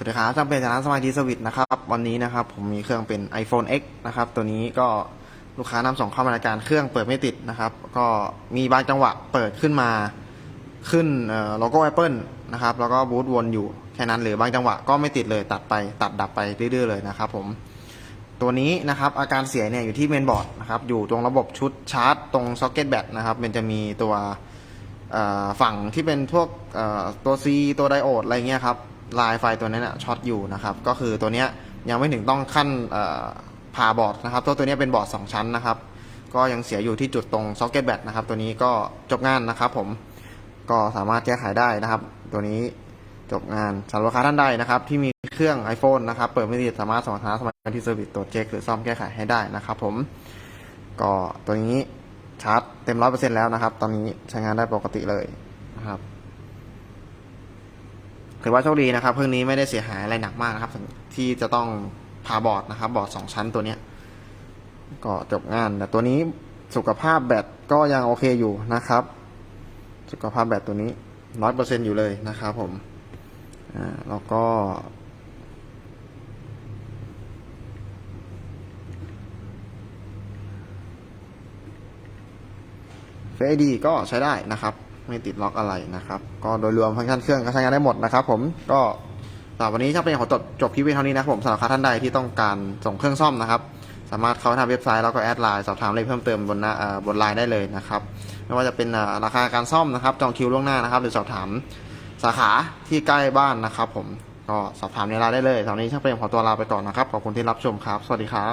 สวัสดีครับจำเป็นจากร้านสมาร์ททีสวิตนะครับ วันนี้นะครับผมมีเครื่องเป็น iPhone X นะครับ ตัวนี้ก็ลูกค้านำส่งเข้ามาในการเครื่องเปิดไม่ติดนะครับ ก็มีบางจังหวะเปิดขึ้นมาขึ้นโลโก้ Apple นะครับ แล้วก็บูตวนอยู่แค่นั้นหรือบางจังหวะก็ไม่ติดเลยตัดไปตัดดับไปเรื่อยๆเลยนะครับผมตัวนี้นะครับอาการเสียเนี่ยอยู่ที่เมนบอร์ดนะครับอยู่ตรงระบบชุดชาร์จ ตรงซ็อกเก็ตแบตนะครับมันจะมีตัวเอ่อฝั่งที่เป็นพวกเอ่อตัว C ตัวไดโอดอะไรเงี้ยครับ ลายไฟตัวนั้นะช็อตอยู่นะครับ ก็คือตัวเนี้ยยังไม่ถึงต้องขั้นผ่าบอร์ดนะครับตัวตัวนี้เป็นบอร์ดสองชั้นนะครับ ก็ยังเสียอยู่ที่จุดตรงซ็อกเก็ตแบตนะครับ ตัวนี้ก็จบงานนะครับ ผมก็สามารถแก้ไขได้นะครับ ตัวนี้จบงานสำหรับลูกค้าท่านใดนะครับ ที่มีเครื่อง iPhone นะครับ เปิดไม่ติดสามารถส่งทาสมัครที่เซอร์วิสตรวจเช็คหรือซ่อมแก้ไขให้ได้นะครับ ผมก็ตัวนี้ชาร์จเต็มร้อยเปอร์เซ็นแล้วนะครับ ตอนนี้ใช้งานได้ปกติเลยนะครับ ถือว่าโชคดีนะครับ เครื่องนี้ไม่ได้เสียหายอะไรหนักมากนะครับ ที่จะต้องพาบอร์ดนะครับ บอร์ดสองชั้นตัวเนี้ย ก็จบงานแต่ตัวนี้สุขภาพแบตก็ยังโอเคอยู่นะครับ สุขภาพแบตตัวนี้ร้อยเปอร์เซ็นอยู่เลยนะครับผมอ่าแล้วก็เฟดีก็ใช้ได้นะครับ ไม่ติดล็อกอะไรนะครับ ก็โดยรวมฟังก์ชันเครื่องก็ใช้งานได้หมดนะครับ ผมก็สำหรับวันนี้ถ้าเป็นขอจบจบคลิปเพียงเท่านี้นะครับผมสำหรับท่านใดที่ต้องการส่งเครื่องซ่อมนะครับสามารถเข้าทางเว็บไซต์แล้วก็แอดไลน์สอบถามรายละเอียดเพิ่มเติมบนหน้าอ่าบนไลน์ได้เลยนะครับไม่ว่าจะเป็นราคาการซ่อมนะครับจองคิวล่วงหน้านะครับหรือสอบถามสาขาที่ใกล้บ้านนะครับ ผมก็สอบถามในไลน์ได้เลยตอนนี้ช่างเปรมขอตัวลาไปก่อนนะครับขอบคุณที่รับชมครับ สวัสดีครับ